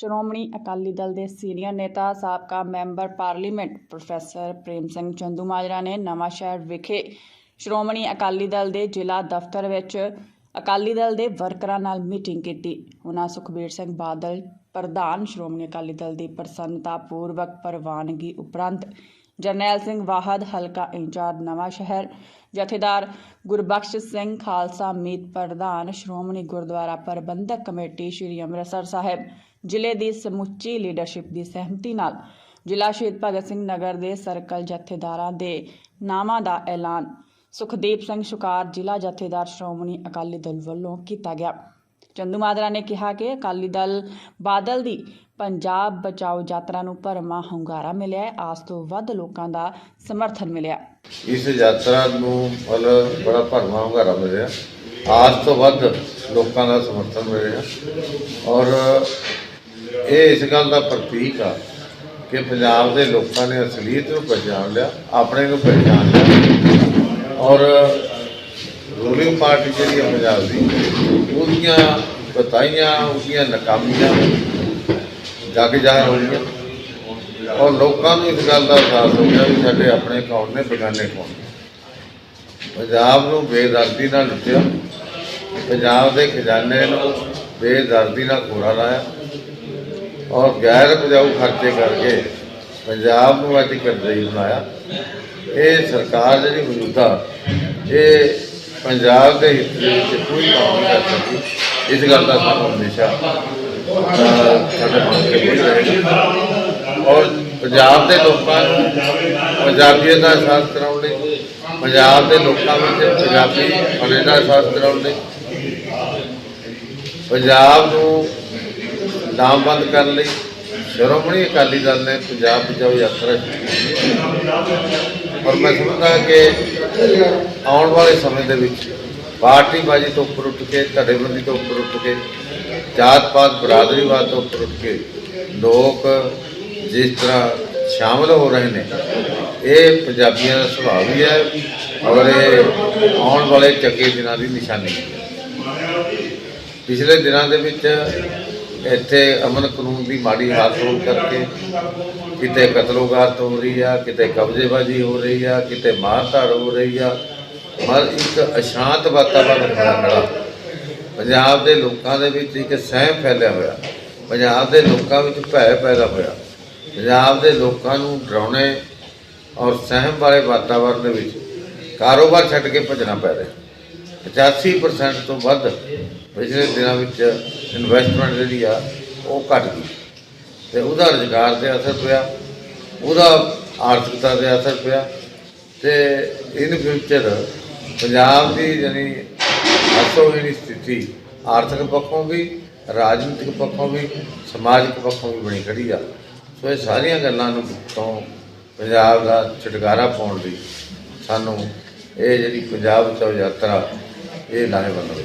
ਸ਼੍ਰੋਮਣੀ ਅਕਾਲੀ ਦਲ ਦੇ ਸੀਨੀਅਰ ਨੇਤਾ, ਸਾਬਕਾ member parliament professor Prem Singh Chandumajra ਨੇ ਨਵਾਂਸ਼ਹਿਰ ਵਿਖੇ ਸ਼੍ਰੋਮਣੀ ਅਕਾਲੀ ਦਲ ਦੇ ਜ਼ਿਲ੍ਹਾ ਦਫ਼ਤਰ ਵਿੱਚ ਅਕਾਲੀ ਦਲ ਦੇ ਵਰਕਰਾਂ ਨਾਲ ਮੀਟਿੰਗ ਕੀਤੀ। ਉਹਨਾਂ ਸੁਖਬੀਰ ਸਿੰਘ ਬਾਦਲ, ਪ੍ਰਧਾਨ ਸ਼੍ਰੋਮਣੀ ਅਕਾਲੀ ਦਲ ਦੀ ਪ੍ਰਸੰਨਤਾ ਪੂਰਵਕ ਪ੍ਰਵਾਨਗੀ ਉਪਰੰਤ ਜਰਨੈਲ ਸਿੰਘ ਵਾਹਦ, ਹਲਕਾ ਇੰਚਾਰਜ ਨਵਾਂ ਸ਼ਹਿਰ, ਜਥੇਦਾਰ ਗੁਰਬਖਸ਼ ਸਿੰਘ ਖਾਲਸਾ ਮੀਤ, ਪ੍ਰਧਾਨ ਸ਼੍ਰੋਮਣੀ ਗੁਰਦੁਆਰਾ ਪ੍ਰਬੰਧਕ ਕਮੇਟੀ ਸ੍ਰੀ ਅੰਮ੍ਰਿਤਸਰ ਸਾਹਿਬ ਜ਼ਿਲ੍ਹੇ ਦੀ ਸਮੁੱਚੀ ਲੀਡਰਸ਼ਿਪ ਦੀ ਸਹਿਮਤੀ ਨਾਲ ਜ਼ਿਲ੍ਹਾ ਸ਼ਹੀਦ ਭਗਤ ਸਿੰਘ ਨਗਰ ਦੇ ਸਰਕਲ ਜਥੇਦਾਰਾਂ ਦੇ ਨਾਮਾਂ ਦਾ ਐਲਾਨ ਸੁਖਦੀਪ ਸਿੰਘ ਸ਼ੁਕਾਰ ਜ਼ਿਲ੍ਹਾ ਜਥੇਦਾਰ ਸ਼੍ਰੋਮਣੀ ਅਕਾਲੀ ਦਲ ਵੱਲੋਂ ਕੀਤਾ ਗਿਆ। ਚੰਦੂ ਮਾਜਰਾ ਨੇ ਕਿਹਾ ਕਿ ਅਕਾਲੀ ਦਲ ਬਾਦਲ ਦੀ ਪੰਜਾਬ ਬਚਾਓ ਯਾਤਰਾ ਨੂੰ ਭਰਮਾ ਹੁੰਗਾਰਾ ਮਿਲਿਆ ਹੈ। ਆਸ ਤੋਂ ਵੱਧ ਲੋਕਾਂ ਦਾ ਸਮਰਥਨ ਮਿਲਿਆ। ਇਸ ਯਾਤਰਾ ਨੂੰ ਮਤਲਬ ਬੜਾ ਭਰਵਾਂ ਹੁੰਗਾਰਾ ਮਿਲਿਆ। ਆਸ ਤੋਂ ਵੱਧ ਲੋਕਾਂ ਦਾ ਸਮਰਥਨ ਮਿਲਿਆ। ਔਰ ਇਹ ਇਸ ਗੱਲ ਦਾ ਪ੍ਰਤੀਕ ਆ ਕਿ ਪੰਜਾਬ ਦੇ ਲੋਕਾਂ ਨੇ ਅਸਲੀਅਤ ਨੂੰ ਪਛਾਣ ਲਿਆ, ਆਪਣੇ ਨੂੰ ਪਛਾਣ ਲਿਆ। ਔਰ ਰੂਲਿੰਗ ਪਾਰਟੀ ਜਿਹੜੀ ਹੈ ਪੰਜਾਬ ਦੀ, ਉਹਦੀਆਂ ਬਤਾਈਆਂ, ਉਹਦੀਆਂ ਨਾਕਾਮੀਆਂ ਜਗ ਜ਼ਾਹਰ ਹੋਈਆਂ ਔਰ ਲੋਕਾਂ ਨੂੰ ਇਸ ਗੱਲ ਦਾ ਅਹਿਸਾਸ ਹੋ ਗਿਆ ਵੀ ਸਾਡੇ ਆਪਣੇ ਕੌਣ ਨੇ, ਬੇਗਾਨੇ ਕੌਣ ਨੇ। ਪੰਜਾਬ ਨੂੰ ਬੇਦਰਦੀ ਨਾਲ ਲੁੱਟਿਆ, ਪੰਜਾਬ ਦੇ ਖਜ਼ਾਨੇ ਨੂੰ ਬੇਦਰਦੀ ਨਾਲ ਕੋੜਾ ਲਾਇਆ। ਔਰ ਗੈਰ ਉਪਜਾਊ ਖਰਚੇ ਕਰਕੇ ਪੰਜਾਬ ਨੂੰ ਅੱਜ ਕਰਜ਼ਈ ਬਣਾਇਆ। ਇਹ ਸਰਕਾਰ ਜਿਹੜੀ ਮੌਜੂਦਾ ਇਹ ਪੰਜਾਬ ਦੇ ਹਿੱਤ ਦੇ ਵਿੱਚ ਕੋਈ ਕੰਮ ਨਹੀਂ ਕਰ ਸਕਦੀ। ਇਸ ਗੱਲ ਦਾ ਸਾਨੂੰ ਹਮੇਸ਼ਾ ਸਾਡੇ ਮਨ ਤੇ ਬੋਝ ਰਹੇਗਾ ਔਰ ਪੰਜਾਬ ਦੇ ਲੋਕਾਂ ਨੂੰ ਪੰਜਾਬੀਅਤ ਦਾ ਅਹਿਸਾਸ ਕਰਾਉਣ ਲਈ, ਪੰਜਾਬ ਦੇ ਲੋਕਾਂ ਵਿੱਚ ਪੰਜਾਬੀ ਹੋਣੇ ਦਾ ਅਹਿਸਾਸ ਕਰਾਉਣ ਲਈ, ਪੰਜਾਬ ਨੂੰ ਨਾਮਬੰਦ ਕਰਨ ਲਈ। ਸ਼੍ਰੋਮਣੀ ਅਕਾਲੀ ਦਲ ਨੇ ਪੰਜਾਬ ਬਚਾਓ ਯਾਤਰਾ ਕੀਤੀ। ਔਰ ਮੈਂ ਸਮਝਦਾ ਕਿ ਆਉਣ ਵਾਲੇ ਸਮੇਂ ਦੇ ਵਿੱਚ ਪਾਰਟੀਬਾਜ਼ੀ ਤੋਂ ਉੱਪਰ ਉੱਠ ਕੇ, ਧੜੇਬੰਦੀ ਤੋਂ ਉੱਪਰ ਉੱਠ ਕੇ ਜਾਤ ਪਾਤ ਬਰਾਦਰੀਵਾਦ ਤੋਂ ਉੱਪਰ ਉੱਠ ਕੇ ਲੋਕ ਜਿਸ ਤਰ੍ਹਾਂ ਸ਼ਾਮਲ ਹੋ ਰਹੇ ਨੇ, ਇਹ ਪੰਜਾਬੀਆਂ ਦਾ ਸੁਭਾਅ ਵੀ ਹੈ ਔਰ ਇਹ ਆਉਣ ਵਾਲੇ ਚੰਗੇ ਦਿਨਾਂ ਦੀ ਨਿਸ਼ਾਨੀ ਹੈ। ਪਿਛਲੇ ਦਿਨਾਂ ਦੇ ਵਿੱਚ ਇੱਥੇ ਅਮਨ ਕਾਨੂੰਨ ਦੀ ਮਾੜੀ ਹਾਲਤ ਹੋਣ ਕਰਕੇ ਕਿਤੇ ਕਤਲੋਗਾਰਤ ਹੋ ਰਹੀ ਆ, ਕਿਤੇ ਕਬਜ਼ੇਬਾਜ਼ੀ ਹੋ ਰਹੀ ਆ, ਕਿਤੇ ਮਾਰਧਾੜ ਹੋ ਰਹੀ ਆ। ਮਰ ਇੱਕ ਅਸ਼ਾਂਤ ਵਾਤਾਵਰਨ ਬਣਾ ਖੜਾ ਪੰਜਾਬ ਦੇ ਲੋਕਾਂ ਦੇ ਵਿੱਚ ਇੱਕ ਸਹਿਮ ਫੈਲਿਆ ਹੋਇਆ। ਪੰਜਾਬ ਦੇ ਲੋਕਾਂ ਵਿੱਚ ਭੈ ਪੈਦਾ ਹੋਇਆ। ਪੰਜਾਬ ਦੇ ਲੋਕਾਂ ਨੂੰ ਡਰਾਉਣੇ ਔਰ ਸਹਿਮ ਵਾਲੇ ਵਾਤਾਵਰਨ ਦੇ ਵਿੱਚ ਕਾਰੋਬਾਰ ਛੱਡ ਕੇ ਭੱਜਣਾ ਪੈ ਰਿਹਾ। 85% ਤੋਂ ਵੱਧ ਪਿਛਲੇ ਦਿਨਾਂ ਵਿੱਚ ਇਨਵੈਸਟਮੈਂਟ ਜਿਹੜੀ ਆ, ਉਹ ਘਟ ਗਈ। ਤੇ ਉਹਦਾ ਰੁਜ਼ਗਾਰ ਤੇ ਅਸਰ ਪਿਆ, ਉਹਦਾ ਆਰਥਿਕਤਾ ਤੇ ਅਸਰ ਪਿਆ ਤੇ ਇਨ ਫਿਊਚਰ ਪੰਜਾਬ ਦੀ ਜਾਨੀ ਅਸੋਹੀਣੀ ਸਥਿਤੀ, ਆਰਥਿਕ ਪੱਖੋਂ ਵੀ, ਰਾਜਨੀਤਿਕ ਪੱਖੋਂ ਵੀ, ਸਮਾਜਿਕ ਪੱਖੋਂ ਵੀ ਬਣੀ ਖੜੀ ਆ। ਸੋ ਇਹ ਸਾਰੀਆਂ ਗੱਲਾਂ ਨੂੰ ਤੋਂ ਪੰਜਾਬ ਦਾ ਛੁਟਕਾਰਾ ਪਾਉਣ ਲਈ ਸਾਨੂੰ ਇਹ ਜਿਹੜੀ ਪੰਜਾਬ ਬਚਾਓ ਯਾਤਰਾ, ਇਹ ਲਾਹੇਵੰਦ ਹੋਈ